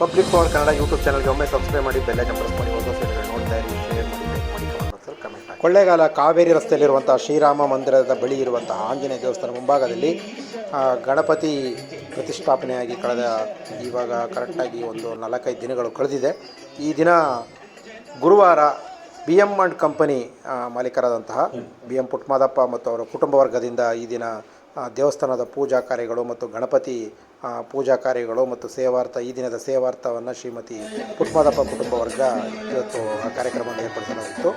Public power Kannada YouTube ಚಾನಲ್ಗೆ ಒಮ್ಮೆ subscribe ಮಾಡಿ ಬೆಲ್ಲ ಜಂಪ್ರೆಸ್ ಮಾಡಿ, ಹೊಸ ಸೇರಿ ನೋಡ್ತಾ ಇರಿ ಶೇರ್ ಮಾಡಿ ಲೈಕ್ ಮಾಡಿ ಸರ್ ಕಮೆಂಟ್ ಕೊಳ್ಳೇಗಾಲ ಕಾವೇರಿ ರಸ್ತೆಯಲ್ಲಿರುವಂಥ ಶ್ರೀರಾಮ ಮಂದಿರದ ಬಳಿ ಇರುವಂತಹ ಆಂಜನೇಯ ದೇವಸ್ಥಾನ ಮುಂಭಾಗದಲ್ಲಿ ಗಣಪತಿ ಪ್ರತಿಷ್ಠಾಪನೆಯಾಗಿ ಕಳೆದ, ಇವಾಗ ಕರೆಕ್ಟಾಗಿ ಒಂದು ನಾಲ್ಕೈದು ದಿನಗಳು ಕಳೆದಿದೆ. ಈ ದಿನ ಗುರುವಾರ ಬಿ ಎಂ ಅಂಡ್ ಕಂಪನಿ ಮಾಲೀಕರಾದಂತಹ ಬಿ ಎಂ ಪುಟ್ಮಾದಪ್ಪ ಮತ್ತು ಅವರ ಕುಟುಂಬ ವರ್ಗದಿಂದ ಈ ದಿನ ದೇವಸ್ಥಾನದ ಪೂಜಾ ಕಾರ್ಯಗಳು ಮತ್ತು ಗಣಪತಿ ಪೂಜಾ ಕಾರ್ಯಗಳು ಮತ್ತು ಸೇವಾರ್ಥ, ಈ ದಿನದ ಸೇವಾರ್ಥವನ್ನು ಶ್ರೀಮತಿ ಪುಷ್ಪದಪ್ಪ ಕುಟುಂಬ ವರ್ಗ ಇವತ್ತು ಆ ಕಾರ್ಯಕ್ರಮವನ್ನು ಏರ್ಪಡಿಸಲಾಗಿತ್ತು.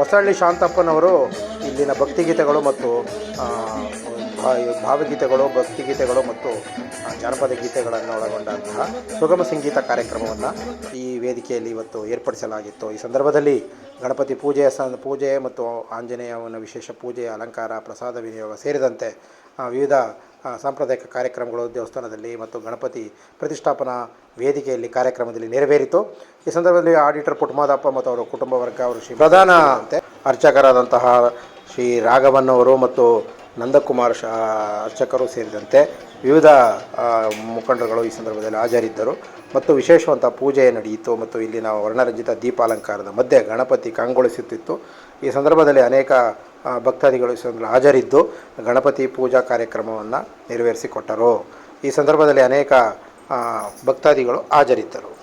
ಹೊಸಹಳ್ಳಿ ಶಾಂತಪ್ಪನವರು ಇಲ್ಲಿನ ಭಕ್ತಿಗೀತೆಗಳು ಮತ್ತು ಭಾವಗೀತೆಗಳು, ಭಕ್ತಿಗೀತೆಗಳು ಮತ್ತು ಜಾನಪದ ಗೀತೆಗಳನ್ನು ಒಳಗೊಂಡಂತಹ ಸುಗಮ ಸಂಗೀತ ಕಾರ್ಯಕ್ರಮವನ್ನು ಈ ವೇದಿಕೆಯಲ್ಲಿ ಇವತ್ತು ಏರ್ಪಡಿಸಲಾಗಿತ್ತು. ಈ ಸಂದರ್ಭದಲ್ಲಿ ಗಣಪತಿ ಪೂಜೆಯ ಸ ಪೂಜೆ ಮತ್ತು ಆಂಜನೇಯವನ್ನು ವಿಶೇಷ ಪೂಜೆ, ಅಲಂಕಾರ, ಪ್ರಸಾದ, ವಿನಿಯೋಗ ಸೇರಿದಂತೆ ವಿವಿಧ ಸಾಂಪ್ರದಾಯಿಕ ಕಾರ್ಯಕ್ರಮಗಳು ದೇವಸ್ಥಾನದಲ್ಲಿ ಮತ್ತು ಗಣಪತಿ ಪ್ರತಿಷ್ಠಾಪನಾ ವೇದಿಕೆಯಲ್ಲಿ ಕಾರ್ಯಕ್ರಮದಲ್ಲಿ ನೆರವೇರಿತು. ಈ ಸಂದರ್ಭದಲ್ಲಿ ಆಡಿಟರ್ ಪುಟ್ಮಾದಪ್ಪ ಮತ್ತು ಅವರ ಕುಟುಂಬ ವರ್ಗ ಅವರು ಶ್ರೀ ಪ್ರಧಾನ ಅರ್ಚಕರಾದಂತಹ ಶ್ರೀ ರಾಘವನ್ನವರು ಮತ್ತು ನಂದಕುಮಾರ್ ಶಾ ಅರ್ಚಕರು ಸೇರಿದಂತೆ ವಿವಿಧ ಮುಖಂಡರುಗಳು ಈ ಸಂದರ್ಭದಲ್ಲಿ ಹಾಜರಿದ್ದರು. ಮತ್ತು ವಿಶೇಷವಂತ ಪೂಜೆ ನಡೆಯಿತು ಮತ್ತು ಇಲ್ಲಿನ ವರ್ಣರಂಜಿತ ದೀಪಾಲಂಕಾರದ ಮಧ್ಯೆ ಗಣಪತಿ ಕಂಗೊಳಿಸುತ್ತಿತ್ತು. ಈ ಸಂದರ್ಭದಲ್ಲಿ ಅನೇಕ ಭಕ್ತಾದಿಗಳು ಈ ಸಂದರ್ಭದಲ್ಲಿ ಹಾಜರಿದ್ದು ಗಣಪತಿ ಪೂಜಾ ಕಾರ್ಯಕ್ರಮವನ್ನು ನೆರವೇರಿಸಿಕೊಟ್ಟರು. ಈ ಸಂದರ್ಭದಲ್ಲಿ ಅನೇಕ ಭಕ್ತಾದಿಗಳು ಹಾಜರಿದ್ದರು.